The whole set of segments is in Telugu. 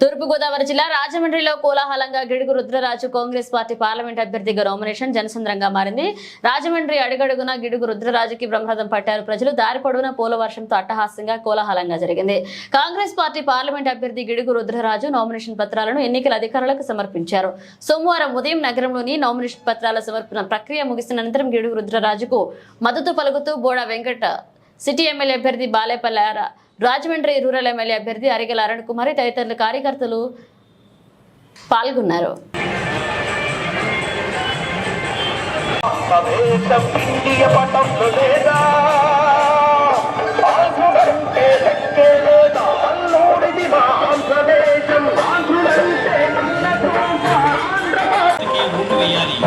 తూర్పుగోదావరి జిల్లా రాజమండ్రిలో కోలాహలంగా గిడుగు రుద్రరాజు కాంగ్రెస్ పార్టీ పార్లమెంట్ అభ్యర్థిగా నామినేషన్ జనసంద్రంగా మారింది. రాజమండ్రి అడుగడుగున గిడుగు రుద్రరాజుకి బ్రహ్మరథం పట్టారు. ప్రజలు దారి పొడవున పోల వర్షంతో అట్టహాస్యంగా కోలాహలంగా జరిగింది. కాంగ్రెస్ పార్టీ పార్లమెంట్ అభ్యర్థి గిడుగు రుద్రరాజు నామినేషన్ పత్రాలను ఎన్నికల అధికారులకు సమర్పించారు. సోమవారం ఉదయం నగరంలోని నామినేషన్ పత్రాల సమర్పణ ప్రక్రియ ముగిసిన అనంతరం గిడుగు రుద్రరాజుకు మద్దతు పలుకుతూ బోడా వెంకట సిటీ ఎమ్మెల్యే అభ్యర్థి బాలేపల్లి రాజమండ్రి రూరల్ ఎమ్మెల్యే అభ్యర్థి అరిగల అరుణ్ కుమారి తదితరుల కార్యకర్తలు పాల్గొన్నారు.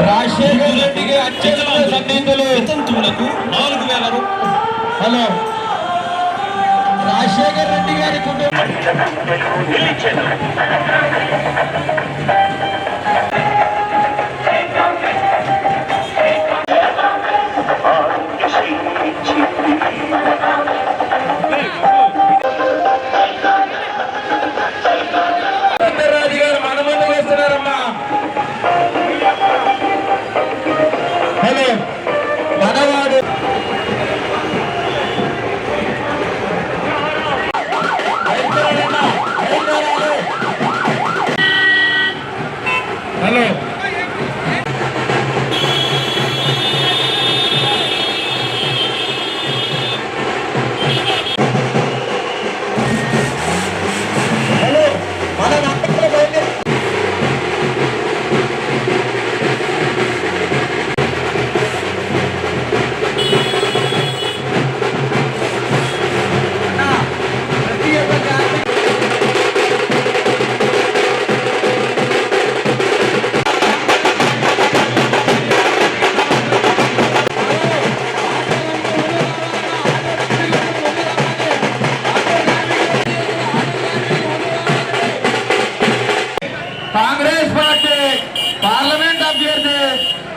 రాజశేఖర్ రెడ్డికి అత్యంత సన్నిహితులు. హలో. రాజశేఖర్ రెడ్డి గారి కుటుంబం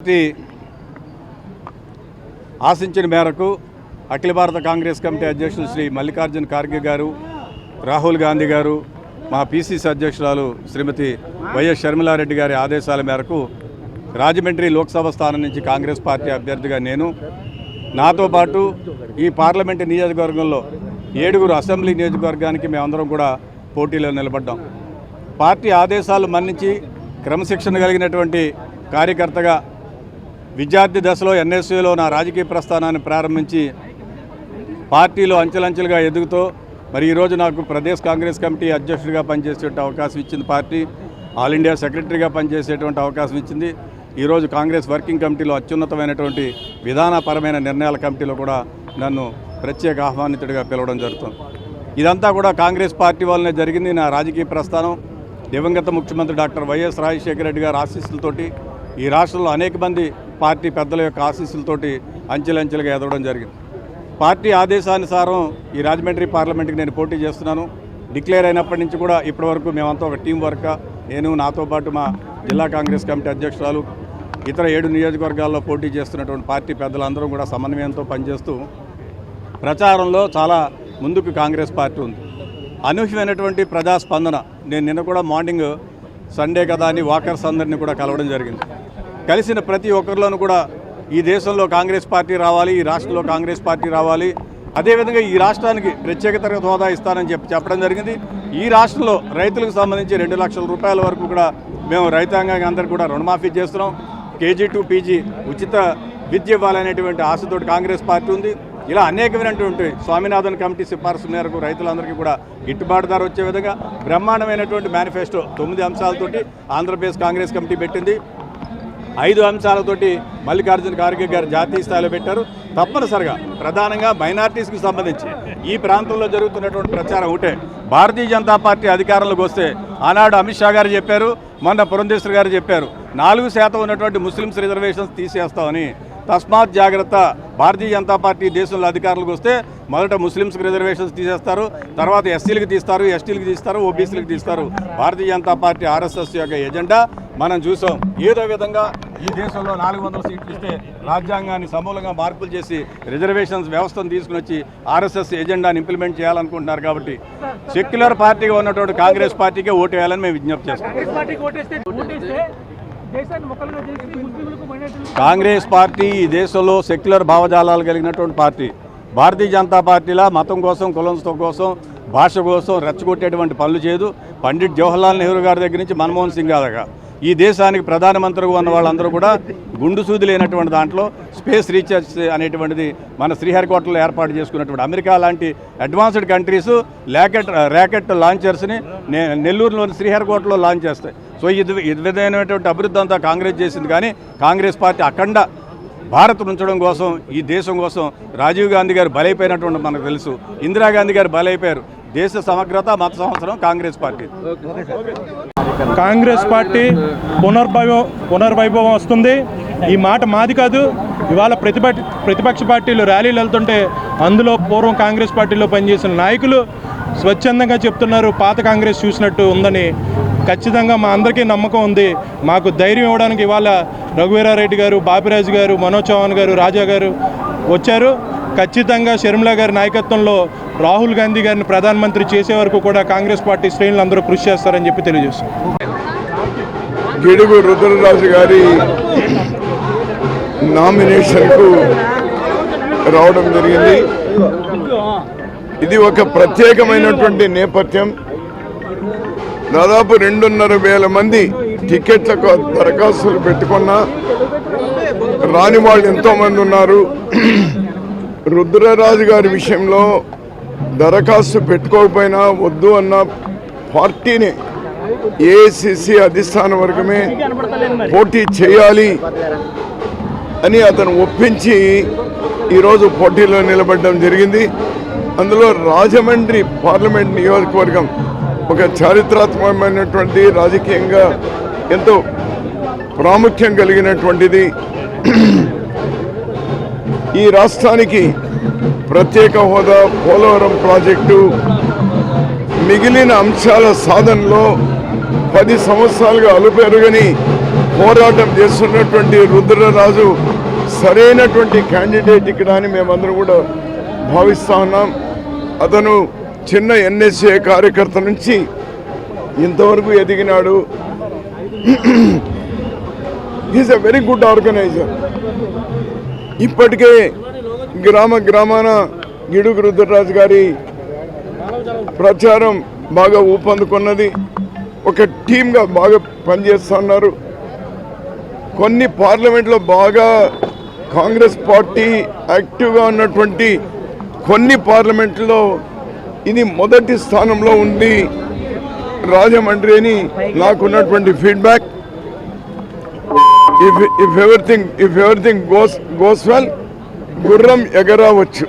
పార్టీ ఆశించిన మేరకు అఖిల భారత కాంగ్రెస్ కమిటీ అధ్యక్షులు శ్రీ మల్లికార్జున ఖార్గే గారు రాహుల్ గాంధీ గారు మా పిసిసి అధ్యక్షురాలు శ్రీమతి వైఎస్ షర్మిలారెడ్డి గారి ఆదేశాల మేరకు రాజమండ్రి లోక్సభ స్థానం నుంచి కాంగ్రెస్ పార్టీ అభ్యర్థిగా నేను. నాతో పాటు ఈ పార్లమెంటు నియోజకవర్గంలో ఏడుగురు అసెంబ్లీ నియోజకవర్గానికి మేమందరం కూడా పోటీలో నిలబడ్డాం. పార్టీ ఆదేశాలు మన్నించి క్రమశిక్షణ కలిగినటువంటి కార్యకర్తగా విద్యార్థి దశలో ఎన్ఎస్యూలో నా రాజకీయ ప్రస్థానాన్ని ప్రారంభించి పార్టీలో అంచెలంచెలుగా ఎదుగుతూ మరి ఈరోజు నాకు ప్రదేశ్ కాంగ్రెస్ కమిటీ అధ్యక్షుడిగా పనిచేసే అవకాశం ఇచ్చింది పార్టీ ఆల్ ఇండియా సెక్రటరీగా పనిచేసేటువంటి అవకాశం ఇచ్చింది. ఈరోజు కాంగ్రెస్ వర్కింగ్ కమిటీలో అత్యున్నతమైనటువంటి విధానపరమైన నిర్ణయాల కమిటీలో కూడా నన్ను ప్రత్యేక ఆహ్వానితుడిగా పిలవడం జరుగుతుంది. ఇదంతా కూడా కాంగ్రెస్ పార్టీ వల్లనే జరిగింది నా రాజకీయ ప్రస్థానం. దివంగత ముఖ్యమంత్రి డాక్టర్ వైఎస్ రాజశేఖర రెడ్డి గారి ఆశీస్సులతోటి ఈ రాష్ట్రంలో అనేక మంది పార్టీ పెద్దల యొక్క ఆశీస్సులతోటి అంచెలంచెలుగా ఎదగడం జరిగింది. పార్టీ ఆదేశానుసారం ఈ రాజమండ్రి పార్లమెంట్కి నేను పోటీ చేస్తున్నాను. డిక్లేర్ అయినప్పటి నుంచి కూడా ఇప్పటివరకు మేమంతా ఒక టీం వర్క్. నేను నాతో పాటు మా జిల్లా కాంగ్రెస్ కమిటీ అధ్యక్షురాలు ఇతర ఏడు నియోజకవర్గాల్లో పోటీ చేస్తున్నటువంటి పార్టీ పెద్దలందరూ కూడా సమన్వయంతో పనిచేస్తూ ప్రచారంలో చాలా ముందుకు కాంగ్రెస్ పార్టీ ఉంది. అనూహ్యమైనటువంటి ప్రజాస్పందన. నేను నిన్న కూడా మార్నింగ్ సండే కదా అని వాకర్స్ అందరినీ కూడా కలవడం జరిగింది. కలిసిన ప్రతి ఒక్కరిలోనూ కూడా ఈ దేశంలో కాంగ్రెస్ పార్టీ రావాలి ఈ రాష్ట్రంలో కాంగ్రెస్ పార్టీ రావాలి. అదేవిధంగా ఈ రాష్ట్రానికి ప్రత్యేక తరగతి హోదా ఇస్తానని చెప్పి చెప్పడం జరిగింది. ఈ రాష్ట్రంలో రైతులకు సంబంధించి రెండు లక్షల రూపాయల వరకు కూడా మేము రైతాంగానికి అందరికీ కూడా రుణమాఫీ చేస్తున్నాం. కేజీ టు పీజీ ఉచిత విద్య ఇవ్వాలనేటువంటి ఆశతోటి కాంగ్రెస్ పార్టీ ఉంది. ఇలా అనేకమైనటువంటి స్వామినాథన్ కమిటీ సిఫార్సు మేరకు రైతులందరికీ కూడా గిట్టుబాటు ధర వచ్చే విధంగా బ్రహ్మాండమైనటువంటి మేనిఫెస్టో తొమ్మిది అంశాలతోటి ఆంధ్రప్రదేశ్ కాంగ్రెస్ కమిటీ పెట్టింది. ఐదు అంశాలతోటి మల్లికార్జున ఖార్గే గారు జాతీయ స్థాయిలో పెట్టారు. తప్పనిసరిగా ప్రధానంగా మైనార్టీస్కి సంబంధించి ఈ ప్రాంతంలో జరుగుతున్నటువంటి ప్రచారం ఒకటే. భారతీయ జనతా పార్టీ అధికారంలోకి వస్తే ఆనాడు అమిత్ షా గారు చెప్పారు మొన్న పురంధేశ్వర్ గారు చెప్పారు నాలుగు శాతం ఉన్నటువంటి ముస్లిమ్స్ రిజర్వేషన్స్ తీసేస్తామని. తస్మాత్ జాగ్రత్త. భారతీయ జనతా పార్టీ దేశంలో అధికారులకు వస్తే మొదట ముస్లిమ్స్కి రిజర్వేషన్స్ తీసేస్తారు తర్వాత ఎస్సీలకు తీస్తారు ఎస్టీలకు తీస్తారు ఓబీసీలకు తీస్తారు. భారతీయ జనతా పార్టీ ఆర్ఎస్ఎస్ యొక్క ఎజెండా మనం చూసాం. ఏదో విధంగా ఈ దేశంలో నాలుగు వందల సీట్లు ఇస్తే రాజ్యాంగాన్ని సమూలంగా మార్పులు చేసి రిజర్వేషన్స్ వ్యవస్థను తీసుకుని వచ్చి ఆర్ఎస్ఎస్ ఎజెండాని ఇంప్లిమెంట్ చేయాలనుకుంటున్నారు కాబట్టి సెక్యులర్ పార్టీగా ఉన్నటువంటి కాంగ్రెస్ పార్టీకే ఓటు వేయాలని మేము విజ్ఞప్తి చేస్తాం కాంగ్రెస్ పార్టీ ఈ దేశంలో సెక్యులర్ భావజాలాలు కలిగినటువంటి పార్టీ. భారతీయ జనతా పార్టీలా మతం కోసం కులంతో కోసం భాష కోసం రెచ్చగొట్టేటువంటి పనులు చేయదు. పండిట్ జవహర్లాల్ నెహ్రూ గారి దగ్గర నుంచి మన్మోహన్ సింగ్ దాకా. ఈ దేశానికి ప్రధానమంత్రిగా ఉన్న వాళ్ళందరూ కూడా గుండు సూది లేనటువంటి దాంట్లో స్పేస్ రీసెర్చ్ అనేటువంటిది మన శ్రీహరికోటలో ఏర్పాటు చేసుకున్నటువంటి అమెరికా లాంటి అడ్వాన్స్డ్ కంట్రీస్ ర్యాకెట్ ర్యాకెట్ లాంచర్స్ని నెల్లూరులోని శ్రీహరికోటలో లాంచ్ చేస్తాయి. సో ఇది ఇది విధమైనటువంటి అభివృద్ధి అంతా కాంగ్రెస్ చేసింది కానీ కాంగ్రెస్ పార్టీ అఖండ భారత్ ఉంచడం కోసం ఈ దేశం కోసం రాజీవ్ గాంధీ గారు బలైపోయినటువంటి మనకు తెలుసు. ఇందిరాగాంధీ గారు బలైపోయారు. దేశ సమగ్రత మత సంవత్సరం కాంగ్రెస్ పార్టీ. కాంగ్రెస్ పార్టీ పునర్భైవం పునర్వైభవం వస్తుంది. ఈ మాట మాది కాదు. ఇవాళ ప్రతిపక్ష ప్రతిపక్ష పార్టీలు ర్యాలీలు వెళ్తుంటే అందులో పూర్వం కాంగ్రెస్ పార్టీలో పనిచేసిన నాయకులు స్వచ్ఛందంగా చెప్తున్నారు. పాత కాంగ్రెస్ చూసినట్టు ఉందని ఖచ్చితంగా మా అందరికీ నమ్మకం ఉంది. మాకు ధైర్యం ఇవ్వడానికి ఇవాళ రఘువీరారెడ్డి గారు బాపిరాజు గారు మనోజ్ చౌహాన్ గారు రాజా గారు వచ్చారు. ఖచ్చితంగా షర్మిల గారి నాయకత్వంలో రాహుల్ గాంధీ గారిని ప్రధానమంత్రి చేసే వరకు కూడా కాంగ్రెస్ పార్టీ శ్రేణులు అందరూ కృషి చేస్తారని చెప్పి తెలియజేస్తారు గిడుగు రుద్రరాజు గారి నామినేషన్కు రావడం జరిగింది. ఇది ఒక ప్రత్యేకమైనటువంటి నేపథ్యం. దాదాపు రెండున్నర వేల మంది టికెట్ల దరఖాస్తులు పెట్టుకున్నా రాని వాళ్ళు ఎంతోమంది ఉన్నారు. రుద్రరాజు గారి విషయంలో దరఖాస్తు పెట్టుకోకపోయినా వద్దు అన్న పార్టీని ఏఐసిసి అధిష్టాన వర్గమే పోటీ చేయాలి అని అతను ఒప్పించి ఈరోజు పోటీలో నిలబడడం జరిగింది. అందులో రాజమండ్రి పార్లమెంట్ నియోజకవర్గం ఒక చారిత్రాత్మకమైనటువంటి రాజకీయంగా ఎంతో ప్రాముఖ్యం కలిగినటువంటిది ఈ రాష్ట్రానికి ప్రత్యేక హోదా పోలవరం ప్రాజెక్టు మిగిలిన అంశాల సాధనలో పది సంవత్సరాలుగా అలుపెరుగని పోరాటం చేస్తున్నటువంటి రుద్రరాజు సరైనటువంటి క్యాండిడేట్ ఇక్కడ అని మేమందరం కూడా భావిస్తా ఉన్నాం. అతను చిన్న ఎన్ఎస్ఏ కార్యకర్త నుంచి ఇంతవరకు ఎదిగినాడు. Is a very good organizer ఇప్పటికే గ్రామ గ్రామాన గిడుగు రుద్రరాజు గారి ప్రచారం బాగా ఊపందుకున్నది. ఒక టీమ్గా బాగా పనిచేస్తున్నారు. కొన్ని పార్లమెంట్లో బాగా కాంగ్రెస్ పార్టీ యాక్టివ్గా ఉన్నటువంటి కొన్ని పార్లమెంట్లో ఇది మొదటి స్థానంలో ఉంది రాజమండ్రి అని నాకున్నటువంటి feedback if if everything if everything goes goes well గుర్రం ఎగరవచ్చు.